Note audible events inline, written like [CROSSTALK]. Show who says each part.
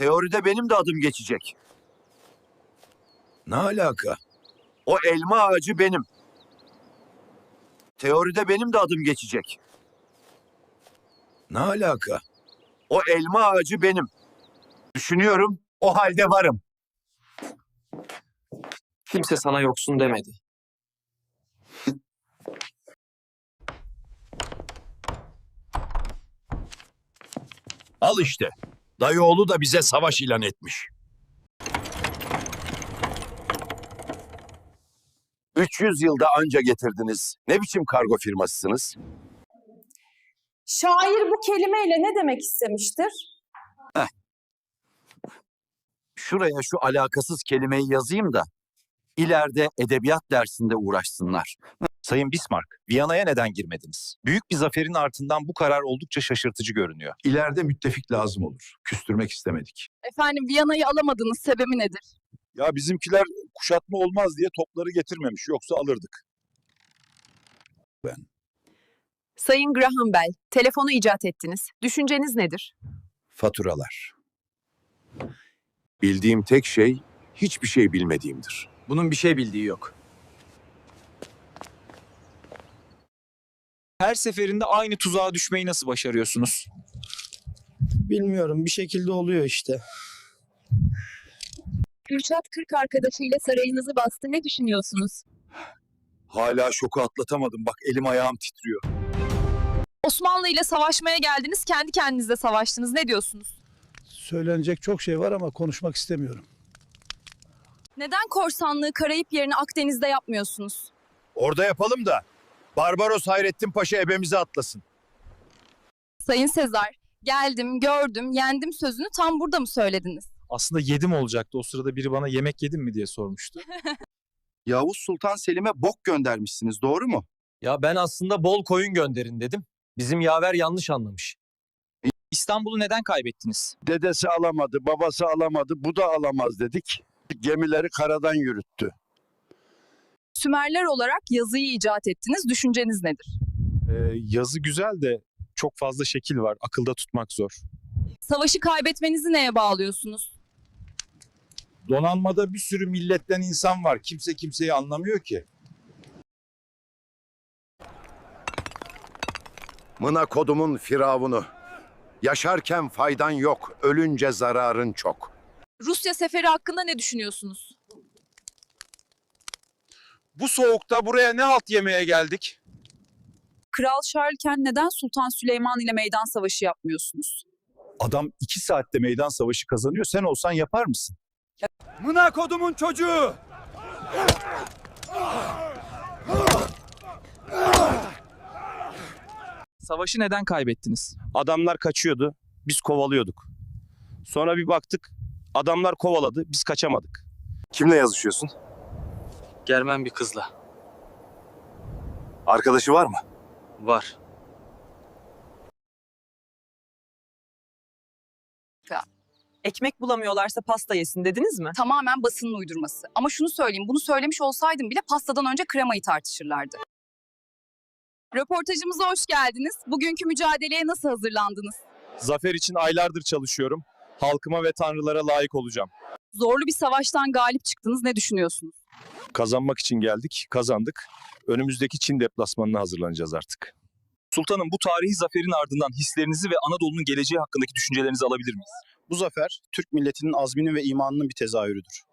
Speaker 1: Teoride benim de adım geçecek.
Speaker 2: Ne alaka?
Speaker 1: O elma ağacı benim. Teoride benim de adım geçecek.
Speaker 2: Ne alaka?
Speaker 1: O elma ağacı benim. Düşünüyorum, o halde varım.
Speaker 3: Kimse sana yoksun demedi.
Speaker 2: Al işte. Dayıoğlu da bize savaş ilan etmiş.
Speaker 1: 300 yılda anca getirdiniz. Ne biçim kargo firmasısınız?
Speaker 4: Şair bu kelimeyle ne demek istemiştir?
Speaker 1: Şuraya şu alakasız kelimeyi yazayım da ileride edebiyat dersinde uğraşsınlar.
Speaker 5: Sayın Bismarck, Viyana'ya neden girmediniz? Büyük bir zaferin ardından bu karar oldukça şaşırtıcı görünüyor.
Speaker 6: İleride müttefik lazım olur. Küstürmek istemedik.
Speaker 7: Efendim Viyana'yı alamadığınız sebebi nedir?
Speaker 8: Ya bizimkiler kuşatma olmaz diye topları getirmemiş. Yoksa alırdık.
Speaker 9: Sayın Graham Bell, telefonu icat ettiniz. Düşünceniz nedir?
Speaker 2: Faturalar. Bildiğim tek şey hiçbir şey bilmediğimdir.
Speaker 3: Bunun bir şey bildiği yok. Her seferinde aynı tuzağa düşmeyi nasıl başarıyorsunuz?
Speaker 10: Bilmiyorum bir şekilde oluyor işte.
Speaker 7: Kürşat Kırk arkadaşıyla sarayınızı bastı. Ne düşünüyorsunuz?
Speaker 8: Hala şoku atlatamadım. Bak elim ayağım titriyor.
Speaker 7: Osmanlı ile savaşmaya geldiniz, kendi kendinizle savaştınız. Ne diyorsunuz?
Speaker 10: Söylenecek çok şey var ama konuşmak istemiyorum.
Speaker 7: Neden korsanlığı Karayip yerine Akdeniz'de yapmıyorsunuz?
Speaker 8: Orada yapalım da Barbaros Hayrettin Paşa ebemize atlasın.
Speaker 7: Sayın Sezar, geldim, gördüm, yendim sözünü tam burada mı söylediniz?
Speaker 3: Aslında yedim olacaktı. O sırada biri bana yemek yedin mi diye sormuştu. [LAUGHS]
Speaker 1: Yavuz Sultan Selim'e bok göndermişsiniz, doğru mu?
Speaker 3: Ya ben aslında bol koyun gönderin dedim. Bizim yaver yanlış anlamış. İstanbul'u neden kaybettiniz?
Speaker 8: Dedesi alamadı, babası alamadı, bu da alamaz dedik. Gemileri karadan yürüttü.
Speaker 7: Sümerler olarak yazıyı icat ettiniz. Düşünceniz nedir?
Speaker 11: Ee, yazı güzel de çok fazla şekil var. Akılda tutmak zor.
Speaker 7: Savaşı kaybetmenizi neye bağlıyorsunuz?
Speaker 8: Donanmada bir sürü milletten insan var. Kimse kimseyi anlamıyor ki.
Speaker 2: Mına kodumun firavunu. Yaşarken faydan yok, ölünce zararın çok.
Speaker 7: Rusya seferi hakkında ne düşünüyorsunuz?
Speaker 8: Bu soğukta buraya ne halt yemeye geldik?
Speaker 4: Kral Şarlken neden Sultan Süleyman ile meydan savaşı yapmıyorsunuz?
Speaker 11: Adam iki saatte meydan savaşı kazanıyor. Sen olsan yapar mısın?
Speaker 8: Mına kodumun çocuğu!
Speaker 3: Savaşı neden kaybettiniz?
Speaker 11: Adamlar kaçıyordu. Biz kovalıyorduk. Sonra bir baktık. Adamlar kovaladı. Biz kaçamadık.
Speaker 8: Kimle yazışıyorsun?
Speaker 3: Germen bir kızla.
Speaker 8: Arkadaşı var mı?
Speaker 3: Var.
Speaker 9: Ekmek bulamıyorlarsa pasta yesin dediniz mi?
Speaker 4: Tamamen basının uydurması. Ama şunu söyleyeyim, bunu söylemiş olsaydım bile pastadan önce kremayı tartışırlardı.
Speaker 7: Röportajımıza hoş geldiniz. Bugünkü mücadeleye nasıl hazırlandınız?
Speaker 11: Zafer için aylardır çalışıyorum. Halkıma ve tanrılara layık olacağım.
Speaker 7: Zorlu bir savaştan galip çıktınız. Ne düşünüyorsunuz?
Speaker 11: Kazanmak için geldik, kazandık. Önümüzdeki Çin deplasmanına hazırlanacağız artık.
Speaker 3: Sultanım bu tarihi zaferin ardından hislerinizi ve Anadolu'nun geleceği hakkındaki düşüncelerinizi alabilir miyiz?
Speaker 10: Bu zafer Türk milletinin azminin ve imanının bir tezahürüdür.